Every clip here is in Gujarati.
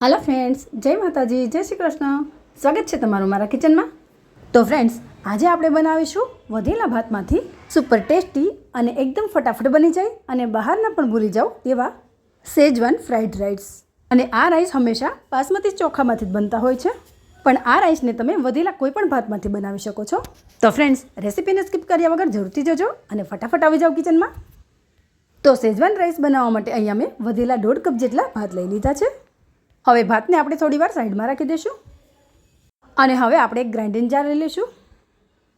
હાલો ફ્રેન્ડ્સ જય માતાજી, જય શ્રી કૃષ્ણ. સ્વાગત છે તમારું મારા કિચનમાં. તો ફ્રેન્ડ્સ આજે આપણે બનાવીશું વધેલા ભાતમાંથી સુપર ટેસ્ટી અને એકદમ ફટાફટ બની જાય અને બહારના પણ ભૂલી જાઓ તેવા સેજવાન ફ્રાઈડ રાઈસ અને આ રાઈસ હંમેશા બાસમતી ચોખામાંથી જ બનતા હોય છે. પણ આ રાઈસને તમે વધેલા કોઈ પણ ભાતમાંથી બનાવી શકો છો. તો ફ્રેન્ડ્સ રેસીપીને સ્કીપ કર્યા વગર જરૂરથી જજો અને ફટાફટ આવી જાઓ કિચનમાં. તો સેજવાન રાઈસ બનાવવા માટે અહીંયા મેં વધેલા દોઢ કપ જેટલા ભાત લઈ લીધા છે. હવે ભાતને આપણે થોડી વાર સાઈડમાં રાખી દઈશું. અને હવે આપણે એક ગ્રાઇન્ડિંગ જાર લઈ લઈશું.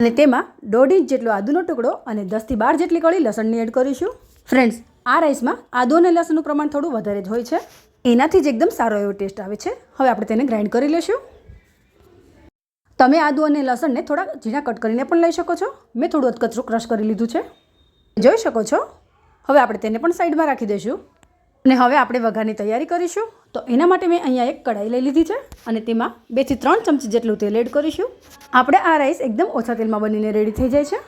અને તેમાં દોઢ ઇંચ જેટલો આદુનો ટુકડો અને દસથી બાર જેટલી કળી લસણની એડ કરીશું. ફ્રેન્ડ્સ આ રાઈસમાં આદુ અને લસણનું પ્રમાણ થોડું વધારે જ હોય છે. એનાથી જ એકદમ સારો એવો ટેસ્ટ આવે છે. હવે આપણે તેને ગ્રાઇન્ડ કરી લઈશું. તમે આદુ અને લસણને થોડા ઝીણા કટ કરીને પણ લઈ શકો છો. મેં થોડું અધકચરું ક્રશ કરી લીધું છે. જોઈ શકો છો? હવે આપણે તેને પણ સાઈડમાં રાખી દઈશું. અને હવે આપણે વઘારની તૈયારી કરીશું. તો એના માટે મેં અહીંયા એક કઢાઈ લઈ લીધી છે અને તેમાં બેથી ત્રણ ચમચી જેટલું તેલ એડ કરીશું. આપણે આ રાઈસ એકદમ ઓછા તેલમાં બનીને રેડી થઈ જાય છે.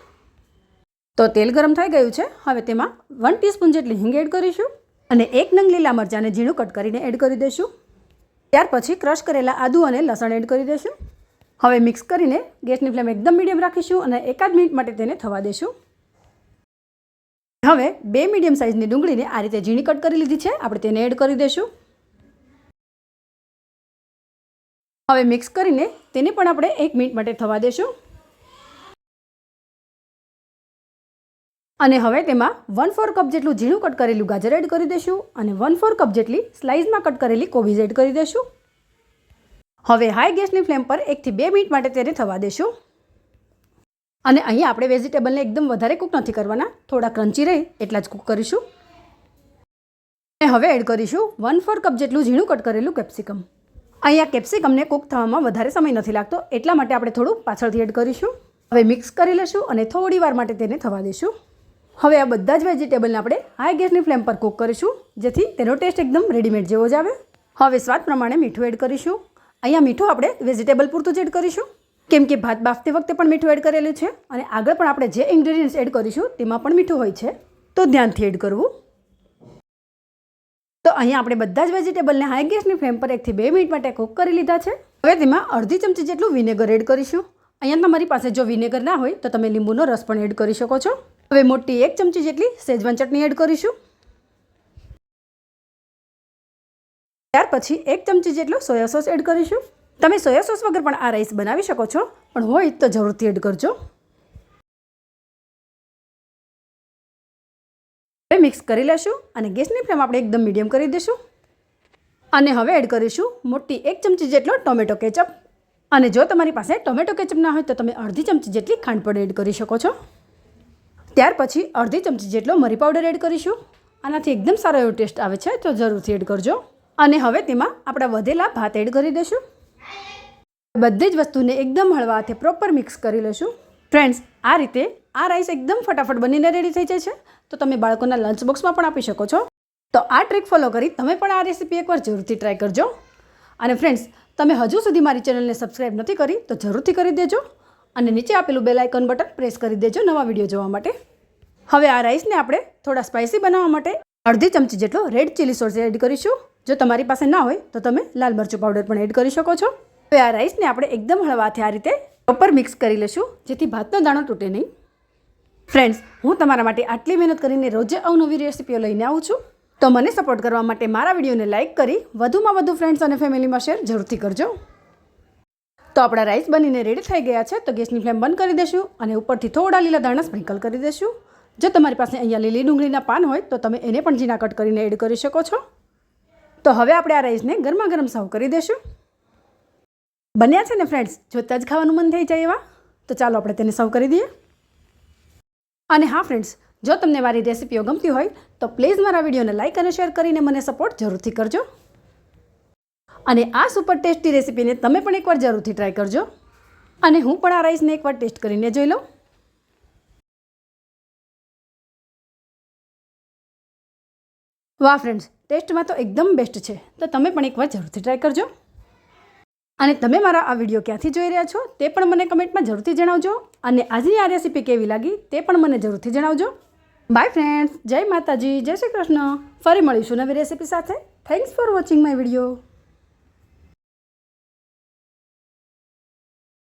તો તેલ ગરમ થઈ ગયું છે. હવે તેમાં વન ટીસ્પૂન જેટલી હિંગ એડ કરીશું અને એક નંગ લીલા મરચાંને ઝીણું કટ કરીને એડ કરી દઈશું. ત્યાર પછી ક્રશ કરેલા આદુ અને લસણ એડ કરી દઈશું. હવે મિક્સ કરીને ગેસની ફ્લેમ એકદમ મીડિયમ રાખીશું અને એકાદ મિનિટ માટે તેને થવા દઈશું. હવે બે મીડિયમ સાઇઝની ડુંગળીને આ રીતે ઝીણી કટ કરી લીધી છે. આપણે તેને એડ કરી દઈશું. હવે મિક્સ કરીને તેને પણ આપણે એક મિનિટ માટે થવા દઈશું અને હવે તેમાં વન ફોર કપ જેટલું ઝીણું કટ કરેલું ગાજર એડ કરી દઈશું અને વન ફોર કપ જેટલી સ્લાઇસમાં કટ કરેલી કોબીઝ એડ કરી દઈશું હવે હાઈ ગેસની ફ્લેમ પર એકથી બે મિનિટ માટે તેને થવા દઈશું અને અહીંયા આપણે વેજીટેબલને એકદમ વધારે કૂક નથી કરવાના, થોડા ક્રન્ચી રહે એટલા જ કૂક કરીશું. અને હવે એડ કરીશું વન ફોર કપ જેટલું ઝીણું કટ કરેલું કેપ્સિકમ અહીંયા કેપ્સિકમને કૂક થવામાં વધારે સમય નથી લાગતો, એટલા માટે આપણે થોડું પાછળથી એડ કરીશું. હવે મિક્સ કરી લઈશું અને થોડી વાર માટે તેને થવા દઈશું. હવે આ બધા જ વેજીટેબલને આપણે હાઈ ગેસની ફ્લેમ પર કૂક કરીશું, જેથી તેનો ટેસ્ટ એકદમ રેડીમેડ જેવો જ આવે. હવે સ્વાદ પ્રમાણે મીઠું એડ કરીશું. અહીંયા મીઠું આપણે વેજીટેબલ પૂરતું જ એડ કરીશું. કેમ કે ભાત બાફતી વખતે પણ મીઠું એડ કરેલું છે, અને આગળ પણ આપણે જે ઇન્ગ્રેડિયન્ટ્સ એડ કરીશું, તેમાં પણ મીઠું હોય છે. તો ધ્યાનથી એડ કરવું. તો અહીંયા આપણે બધા જ વેજીટેબલને હાઈ ગેસની ફ્લેમ પર એકથી બે મિનિટ માટે કૂક કરી લીધા છે. હવે તેમાં અડધી ચમચી જેટલું વિનેગર એડ કરીશું. અહીંયા તમારી પાસે જો વિનેગર ના હોય, તો તમે લીંબુનો રસ પણ એડ કરી શકો છો. હવે મોટી એક ચમચી જેટલી સેજવાન ચટણી એડ કરીશું. ત્યાર પછી એક ચમચી જેટલો સોયા સોસ એડ કરીશું. તમે સોયા સોસ વગર પણ આ રાઈસ બનાવી શકો છો, પણ હોય તો જરૂરથી એડ કરજો. હવે મિક્સ કરી લેશું અને ગેસની ફ્લેમ આપણે એકદમ મીડિયમ કરી દઈશું. અને હવે એડ કરીશું મોટી એક ચમચી જેટલો ટોમેટો કેચઅપ અને જો તમારી પાસે ટોમેટો કેચઅપ ના હોય તો તમે અડધી ચમચી જેટલી ખાંડ પણ એડ કરી શકો છો. ત્યાર પછી અડધી ચમચી જેટલો મરી પાવડર એડ કરીશું. આનાથી એકદમ સારો એવો ટેસ્ટ આવે છે, તો જરૂરથી એડ કરજો. અને હવે તેમાં આપણા વધેલા ભાત એડ કરી દઈશું. બધી જ વસ્તુને એકદમ હળવા હાથે પ્રોપર મિક્સ કરી લઈશું. ફ્રેન્ડ્સ આ રીતે આ રાઈસ એકદમ ફટાફટ બનીને રેડી થઈ જાય છે. તો તમે બાળકોના લંચ બોક્સમાં પણ આપી શકો છો. તો આ ટ્રીક ફોલો કરી તમે પણ આ રેસીપી એકવાર જરૂરથી ટ્રાય કરજો. અને ફ્રેન્ડ્સ તમે હજુ સુધી મારી ચેનલને સબસ્ક્રાઈબ નથી કરી તો જરૂરથી કરી દેજો. અને નીચે આપેલું બેલ આઇકન બટન પ્રેસ કરી દેજો નવા વીડિયો જોવા માટે. હવે આ રાઈસને આપણે થોડા સ્પાઇસી બનાવવા માટે અડધી ચમચી જેટલો રેડ ચીલી સોસ એડ કરીશું. જો તમારી પાસે ના હોય તો તમે લાલ મરચું પાવડર પણ એડ કરી શકો છો. હવે આ રાઈસને આપણે એકદમ હળવાથી આ રીતે પ્રોપર મિક્સ કરી લઈશું, જેથી ભાતનો દાણો તૂટે નહીં. ફ્રેન્ડ્સ હું તમારા માટે આટલી મહેનત કરીને રોજે અવનવી રેસીપીઓ લઈને આવું છું. તો મને સપોર્ટ કરવા માટે મારા વિડીયોને લાઇક કરી વધુમાં વધુ ફ્રેન્ડ્સ અને ફેમિલીમાં શેર જરૂરથી કરજો. તો આપણા રાઈસ બનીને રેડી થઈ ગયા છે, તો ગેસની ફ્લેમ બંધ કરી દઈશું અને ઉપરથી થોડા લીલા દાણા સ્પ્રિંકલ કરી દઈશું જો તમારી પાસે અહીંયા લીલી ડુંગળીના પાન હોય, તો તમે એને પણ ઝીણા કટ કરીને એડ કરી શકો છો. તો હવે આપણે આ રાઈસને ગરમા ગરમ સર્વ કરી દઈશું બન્યા છે ને ફ્રેન્ડ્સ જોતાં જ ખાવાનું મન થઈ જાય એવા? તો ચાલો આપણે તેને સર્વ કરી દઈએ. અને હા ફ્રેન્ડ્સ જો તમને મારી રેસિપીઓ ગમતી હોય, તો પ્લીઝ મારા વિડીયોને લાઇક અને શેર કરીને મને સપોર્ટ જરૂરથી કરજો. અને આ સુપર ટેસ્ટી રેસીપીને તમે પણ એકવાર જરૂરથી ટ્રાય કરજો. અને હું પણ આ રાઈસને એકવાર ટેસ્ટ કરીને જોઈ લઉં. વાહ ફ્રેન્ડ્સ ટેસ્ટમાં તો એકદમ બેસ્ટ છે. તો તમે પણ એકવાર જરૂરથી ટ્રાય કરજો. અને તમે મારા આ વીડિયો ક્યાંથી જોઈ રહ્યા છો તે પણ મને કમેન્ટમાં જરૂરથી જણાવજો અને આજની આ રેસીપી કેવી લાગી તે પણ મને જરૂરથી જણાવજો. બાય ફ્રેન્ડ્સ જય માતાજી, જય શ્રી કૃષ્ણ. ફરી મળીશું નવી રેસીપી સાથે. Thanks for watching my video